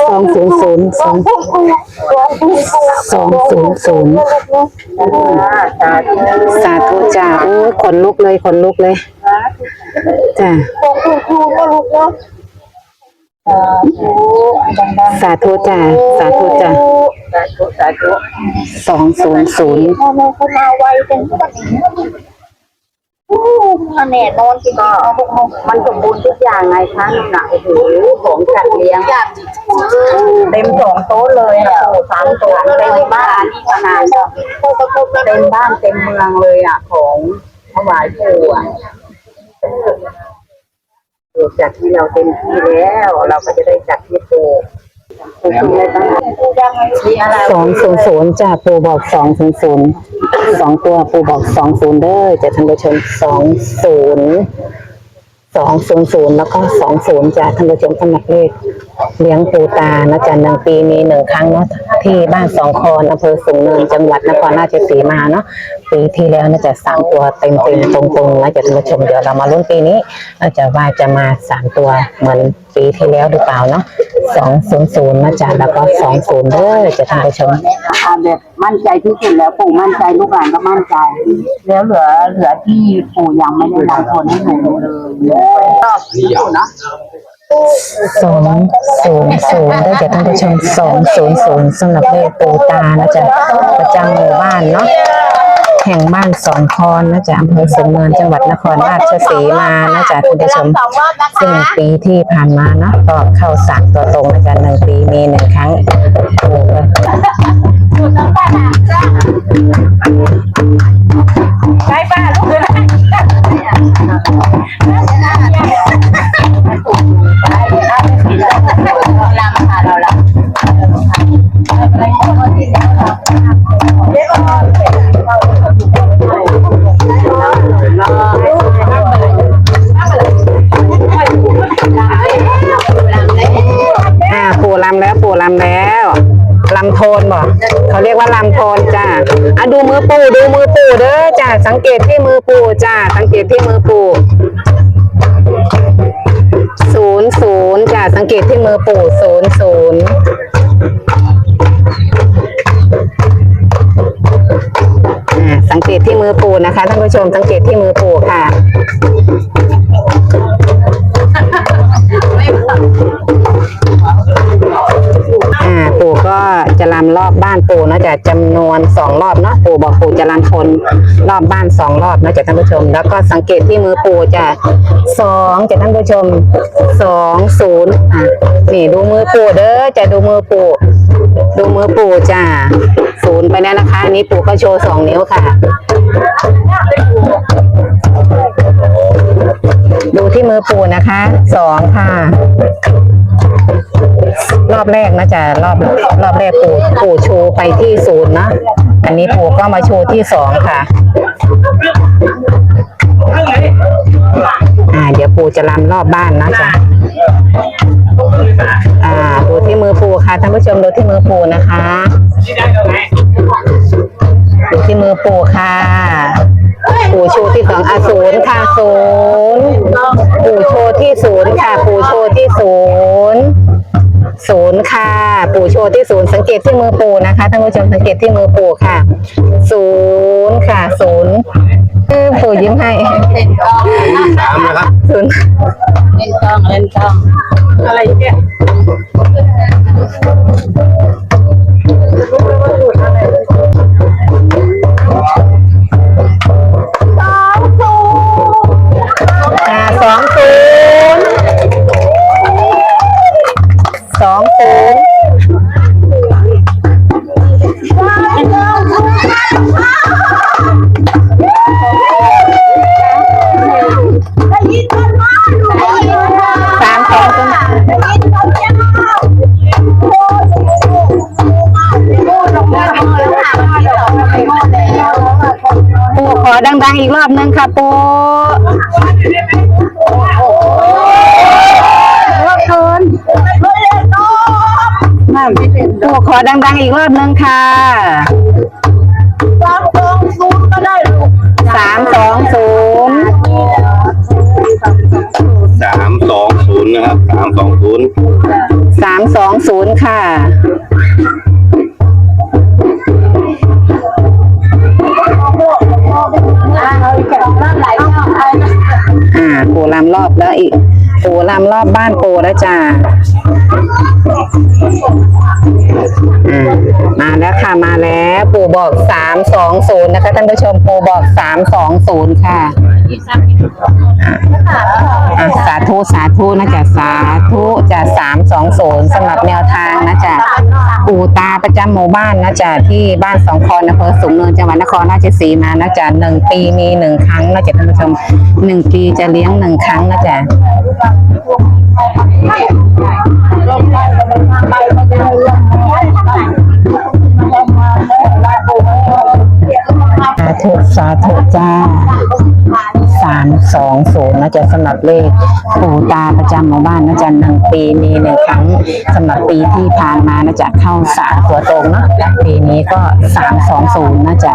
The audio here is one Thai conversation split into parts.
สองศูนย์ศูนย์สองสองศูนย์ศูนย์สาธุจ้าโอ้ขนลุกเลยขนลุกเลยจ้าสาธุจ้าสาธุจ้าสาธุสาธุสองศูนย์ศูนย์พ่อ แม่นกี่ก่อนจริงก็มันสมบูรณ์ทุกอย่างไงคะน้ำหนักโอ้โหของจัดเลี้ยงเต็มสองโต๊ะเลยอะโอ้สามโต๊ะเต็มบ้านนี่ขนาดเต็มบ้านเต็มเมืองเลยอะ ของถวายปู่อะจากที่เราเต็มที่แล้ว เราก็จะได้จัดที่ปู่สองศูนย์ศูนย์จ้าปูบอกสองศูนย์ศูนย์ สองตัวปูบอกสองศูนย์เด้อจะท่านผู้ชมสองศูนย์สองศูนย์ศูนย์แล้วก็สองศูนย์จ้าท่านผู้ชมสำหรับเลขเลี้ยงปูตานะจ๊ะหนึ่งปีมีหนึ่งครั้งเนาะที่บ้านสองคอนอำเภอสูงเนินจังหวัดนครราชสีมาเนาะปีที่แล้วน่าจะสามตัวเต็มเต็มๆตรงๆนะจะท่านผู้ชมเดี๋ยวเรามาลุ้นปีนี้น่าจะว่าจะมาสามตัวเหมือนปีที่แล้วหรือเปล่าเนาะ สองศูนย์ศูนย์นะจ๊ะแล้วก็สองศูนย์เด้อจะท่านผู้ชมเอาแบบมั่นใจที่สุดแล้วปู่มั่นใจลูกหลานก็มั่นใจ แล้วเหลือเหลือที่ปู่ยังไม่ได้รับคนให้หนูเลยก็ที่สุดเนาะสองศูนย์ศูนย์ได้จากท่านผู้ชมสองศูนย์ศูนย์สำหรับเลขปูตานะจ๊ะประจำหมู่บ้านเนาะ แห่งบ้านสองคอนนะจ๊ะอำเภอสูงเนินจังหวัดนครราชสีมานะจ๊ะท่านผู้ชมซึ่งปีที่ผ่านมาเนาะก็เข้าสามตัวตรงนะจ๊ะหนึ่งปีมีหนึ่งครั้งปูก็ใช่ป้าลูกเลย เขาเรียกว่าลำโทนจ้าอะดูมือปูดูมือปูเด้อจ้าสังเกตที่มือปูจ้าสังเกตที่มือปูศูนย์ศูนย์จ้ะสังเกตที่มือปู่ศูนย์ศูนย์อ่าสังเกตที่มือปูนะคะท่านผู้ชมสังเกตที่มือปูค่ะ ปู่ก็จะลำรอบบ้านปู่นะจะจำนวนสองรอบเนาะปู่บอกปู่จะลำคนรอบบ้านสองรอบนะจ๊ะท่านผู้ชม แล้วก็สังเกตที่มือปู่จะสองจ้ะท่านผู้ชมสองศูนย์อะนี่ดูมือปู่เด้อจะดูมือปู่ดูมือปู่จ้ะศูนย์ไปแล้วนะคะอันนี้ปู่ก็โชว์สองนิ้วค่ะ ดูที่มือปู่นะคะสองค่ะ อบแรกนะจ๊ะรอบรอบแรกปู่ปู่โชว์ไปที่ศูนย์นะอันนี้ปู่ก็มาโชว์ที่สองค่ะอ่าเดี๋ยวปู่จะรำรอบบ้านนะจ๊ะอ่าดูที่มือปู่ค่ะท่านผู้ชมดูที่มือปู่นะคะดูที่มือปู่ค่ะปู่โชว์ที่สองอศูนย์ค่ะศูนย์ปู่โชว์ที่ศูนย์ค่ะปู่โชว์ที่ศูนย์ ปู่โชว์ที่ศูนย์สังเกตที่มือปู่นะคะท่านผู้ชมสังเกตที่มือปู่ค่ะศูนย์ค่ะศูนย์เออปู่ยิ้มให้สามนะครับศูนย์เล่นกล้องเล่นกล้องอะไรเนี่ย อีกรอบนึงค่ะปูรอบคืนนั่นปูขอดัง ๆ อีกรอบนึงค่ะสามสองศูนย์ก็ได้ลูกสามสองศูนย์สามสองศูนย์นะครับสามสองศูนย์สามสองศูนย์ค่ะ อ่าปูลำรอบแล้วอีกปูลำรอบบ้านปูแล้วจ้าอ่ามาแล้วค่ะมาแล้วปู่บอกสามสองศูนย์นะคะท่านผู้ชมปู่บอกสามสองศูนย์ค่ะอะสาธุสาธุนะจ๊ะสาธุจะสามสองศูนย์สำหรับแนวทางนะจ๊ะ ปู่ตาประจำหมู่บ้านนะจ๊ะที่บ้านสองคอนอำเภอสูงเนินจังหวัดนครราชสีมานะจ๊ะหนึ่งปีมีหนึ่งครั้งนะจ๊ะท่านผู้ชมหนึ่งปีจะเลี้ยงหนึ่งครั้งนะจ๊ะสาธุสาธุจ้า สองศูนย์นะจ๊ะสำหรับเลขปู่ตาประจำหมู่บ้านนะจ๊ะหนึ่งปีมีหนึ่งครั้งสำหรับปีที่ผ่านมานะจ๊ะเข้าสามตัวตรงเนาะและปีนี้ก็สามสองศูนย์นะจ๊ะ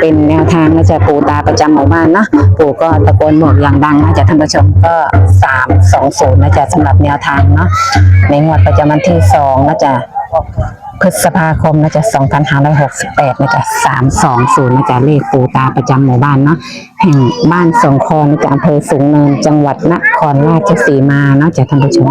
เป็นแนวทางนะจ๊ะปู่ตาประจำหมู่บ้านเนาะปู่ก็ตะโกนบอกอย่างดังนะจ๊ะท่านผู้ชมก็สามสองศูนย์นะจ๊ะสำหรับแนวทางเนาะในงวดประจำวันที่สองนะจ๊ะพฤษภาคมนะจ๊ะ2568นะจ๊ะ320นะจ๊ะเลขปูตาประจำหมู่บ้านเนาะแห่งบ้านสองคอนนะจ๊ะอำเภอสูงเนินจังหวัดนครราชสีมานาะจ๊ะท่านผู้ชม